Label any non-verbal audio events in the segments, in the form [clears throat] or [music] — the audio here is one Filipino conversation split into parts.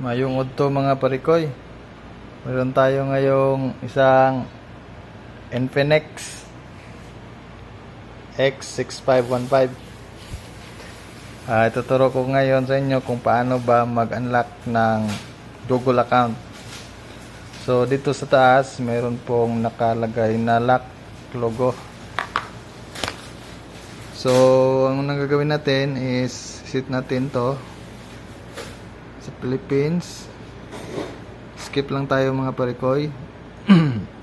Mayong udto mga parikoy. Meron tayo ngayong isang Infinix X6515. Ah, ituturo ko ngayon sa inyo kung paano ba mag-unlock ng Google account. So dito sa taas, meron pong nakalagay na lock logo. So ang unang gagawin natin is set natin to Philippines. Skip lang tayo mga parikoy. [clears throat]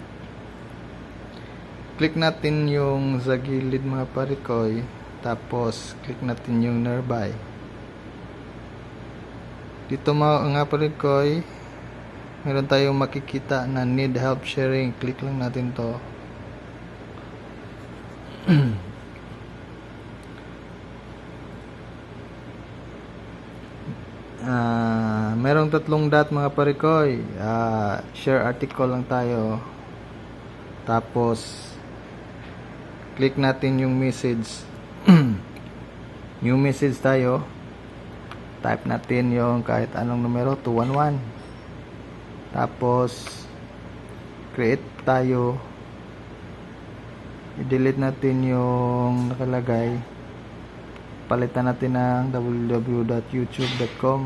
click natin yung sa gilid mga parikoy. Tapos, click natin yung nearby. Dito mga, parikoy, meron tayong makikita na need help sharing. Click lang natin to. [clears throat] Ah, merong tatlong dot mga parikoy. Ah, share article lang tayo. Tapos click natin yung message. [clears throat] New message tayo. Type natin yung kahit anong numero 211. Tapos create tayo. I-delete natin yung nakalagay palitan natin ng www.youtube.com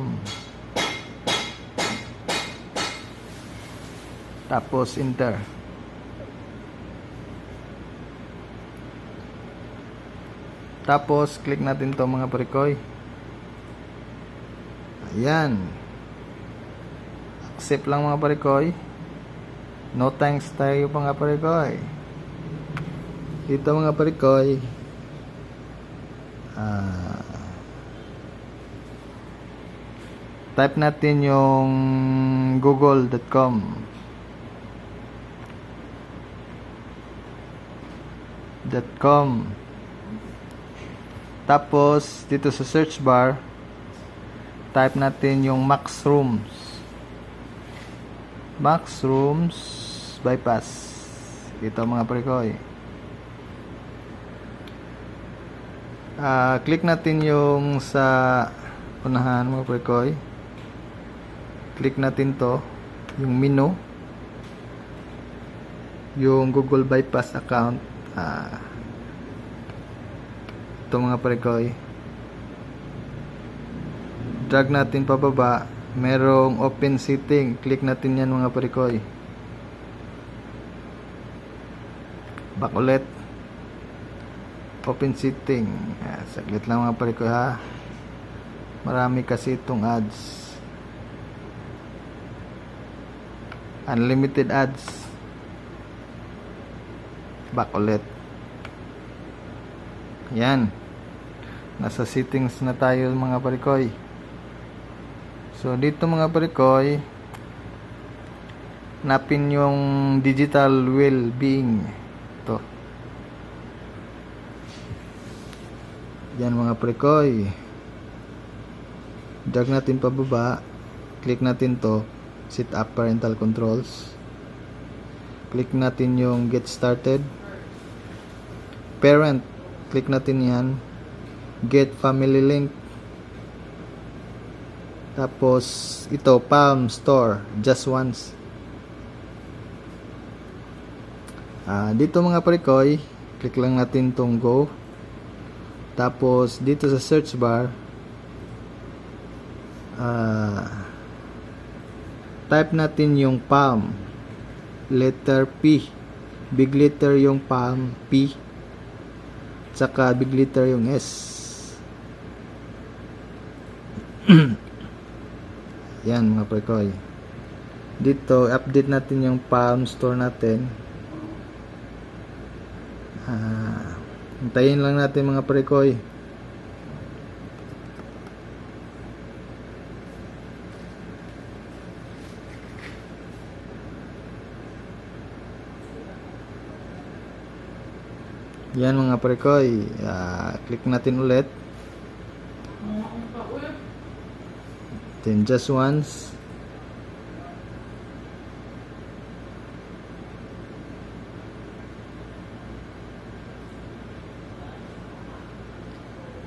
tapos enter. Tapos click natin to mga parikoy. Ayan. Accept lang mga parikoy. No thanks tayo mga parikoy. Dito mga parikoy. Ah, type natin yung google.com .com tapos dito sa search bar type natin yung max rooms max rooms bypass ito mga prekoy Ah, click natin yung sa unahan mga prekoy. Click natin to, yung menu. Yung Google Bypass account. Ah, ito mga prekoy. Drag natin pababa. Merong open setting. Click natin yan mga prekoy. Back ulit open setting ah, saglit lang mga pare ko ha marami kasi itong ads unlimited ads back ulit yan nasa settings na tayo mga parikoy so dito mga parikoy napin yung digital well-being to Yan mga prekoy. Drag natin pababa. Click natin to. Set up parental controls. Click natin yung get started. Parent. Click natin yan. Get family link. Tapos ito Palm Store. Just once. Ah, dito mga prekoy. Click lang natin tong go. Tapos, dito sa search bar, ah, type natin yung palm. Letter P. Big letter yung palm, P. Tsaka big letter yung S. [clears throat] Yan mga prekoy. Dito, update natin yung palm store natin. Ah, Hintayin lang natin mga prekoy. Yan mga prekoy. Ah, click natin ulit. Then just once.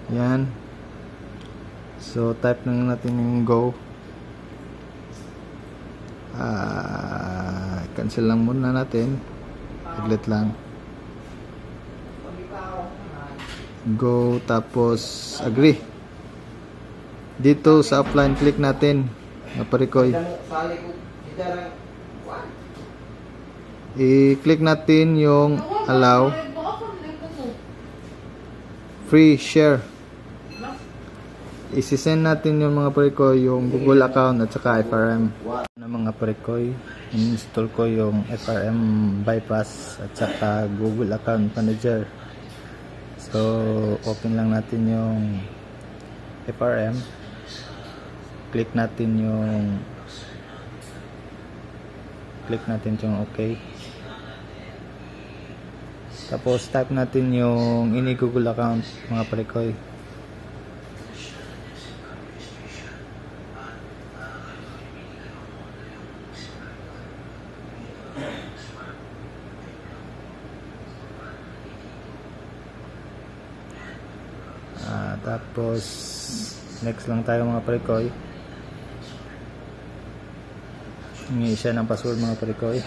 Yan. So, type lang natin yung go. Ah, cancel lang muna natin. Saglit lang. Go tapos agree. Dito sa offline click natin. Naparikoy. I-click natin yung allow free share. Isisend natin yung mga parikoy, yung Google account at saka FRM. Na mga parikoy, install ko yung FRM bypass at saka Google account manager. So, open lang natin yung FRM. Click natin yung click natin yung okay. Tapos type natin yung ini Google account mga parikoy. Ah, tapos lang tayo mga parikoy. Hingi siya ng password mga parikoy.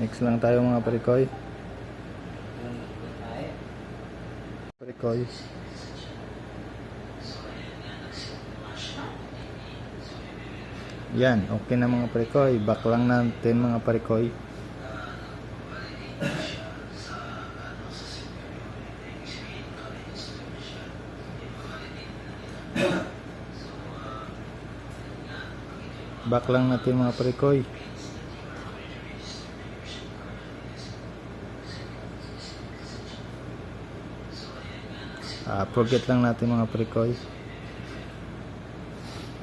Next lang tayo mga parikoy. Parikoy. Yan, okay na mga parikoy. Back lang natin mga parikoy. Back lang natin mga parikoy. Ah, forget lang natin mga parikoy.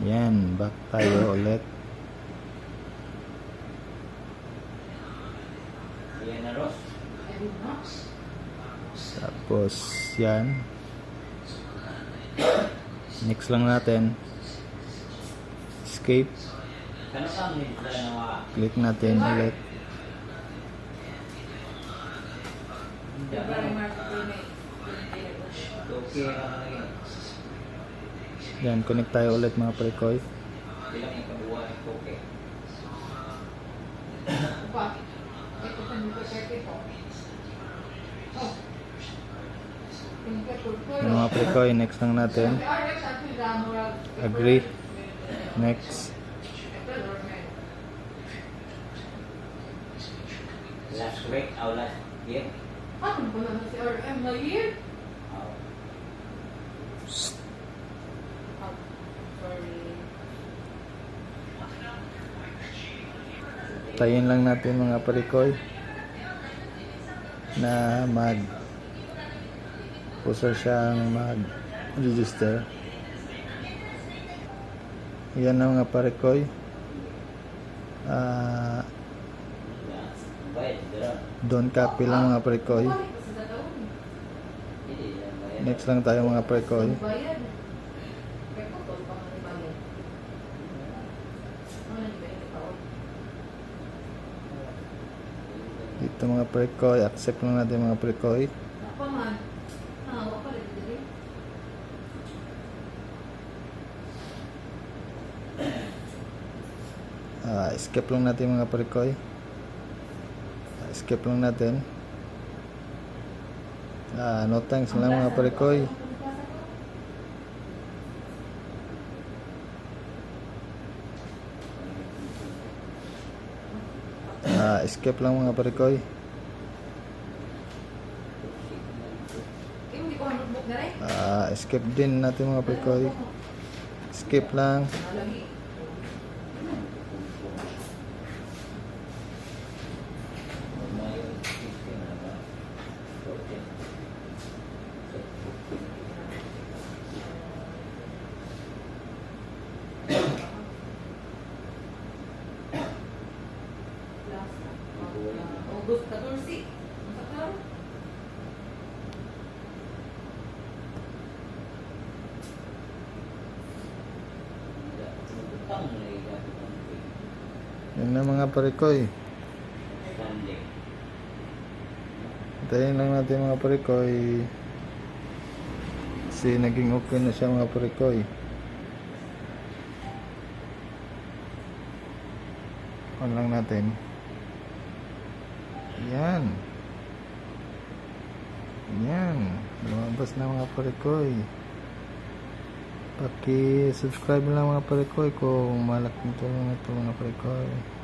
Yan, back tayo ulit. Tapos, yan. Next lang natin. Escape. Click natin ulit. Yan, connect tayo ulit mga prekoy. Yan mga prekoy, next lang natin. Agree. Next. Last week, or last year. Ano ba naman si RM na year? Tayin lang natin mga parikoy na mag uso siyang mag register. Yan na mga parikoy. Ah bayad, pero don't copy lang mga parikoy. Next lang tayo mga parikoy dito mga parikoy accept lang natin mga. Ah, dili. Ah, skip lang natin mga parikoy. Ah, skip lang natin. Ah, no thanks lang mga parikoy. Ah, skip lang mga parikoy. Rin. Ah, skip din natin mga parikoy. Skip lang. Nalagi. May system na ba? Okay. Last. ah, August 14. Ang saklar. Utang na yung gamit ng na mga parikoy. Sunday. Tayin lang natin mga parikoy. Kasi naging okay na siya mga parikoy. On lang natin. Yan. Yan. Lumabas na mga parikoy. Paki-subscribe lang mga parikoy kung malak nito mga ito mga parikoy.